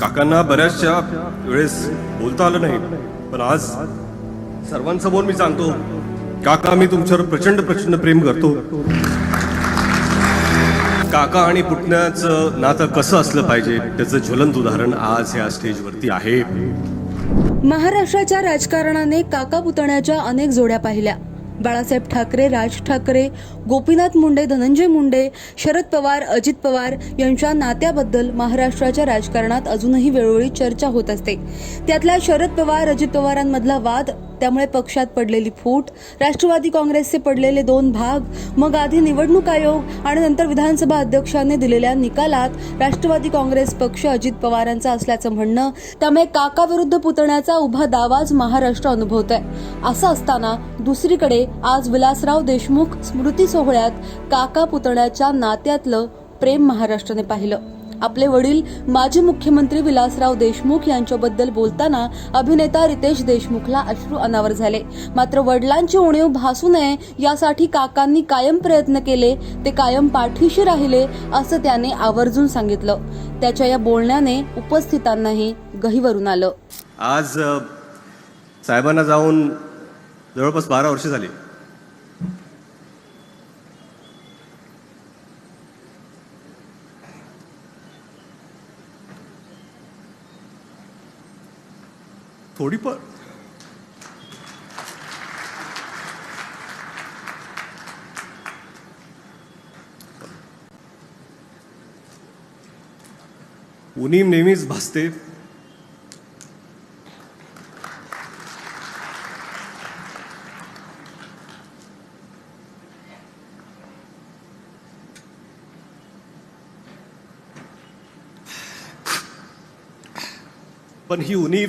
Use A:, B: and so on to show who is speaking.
A: काकांना बऱ्याचशा वेळेस बोलता आलं नाही पण आज सर्वांसमोर मी सांगतो काका मी तुमच्यावर प्रचंड प्रचंड प्रेम करतो. काका आणि पुतण्याचं नातं कसं असलं पाहिजे त्याचं ज्वलंत उदाहरण आज या स्टेजवरती आहे.
B: महाराष्ट्राच्या राजकारणाने काका पुतण्याच्या अनेक जोड्या पाहिल्या. बाळासाहेब ठाकरे राज ठाकरे गोपीनाथ मुंडे धनंजय मुंडे शरद पवार अजित पवार यांच्या नात्याबद्दल महाराष्ट्राच्या राजकारणात अजूनही वेळोवेळी चर्चा होत असते. त्यातल्या शरद पवार अजित पवारांमधला वाद त्यामुळे पक्षात पडलेली फूट राष्ट्रवादी काँग्रेसचे पडलेले दोन भाग मग आधी निवडणूक आयोग आणि नंतर विधानसभा अध्यक्षांनी दिलेल्या निकालात राष्ट्रवादी काँग्रेस पक्ष अजित पवारांचा असल्याचं म्हणणं त्यामुळे काका विरुद्ध पुतण्याचा उभा दावाच महाराष्ट्र अनुभवत आहे असं असताना दुसरीकडे आज विलासराव देशमुख स्मृती सोहळ्यात काका पुतण्याच्या नात्यातलं प्रेम महाराष्ट्राने पाहिलं. आपले वडील माजी मुख्यमंत्री विलासराव देशमुख यांच्याबद्दल बोलताना अभिनेता रितेश देशमुखला अश्रू अनावर झाले. मात्र वडिलांची उणीव भासू नये यासाठी काकांनी कायम प्रयत्न केले ते कायम पाठीशी राहिले असं त्याने आवर्जून सांगितलं. त्याच्या या बोलण्याने उपस्थितांनाही गहिवरून आलं.
A: आज साहेबांना जाऊन जवळपास बारा वर्ष झाली. थोडी पण उणीव नेहमीच भासते. पण ही उणीव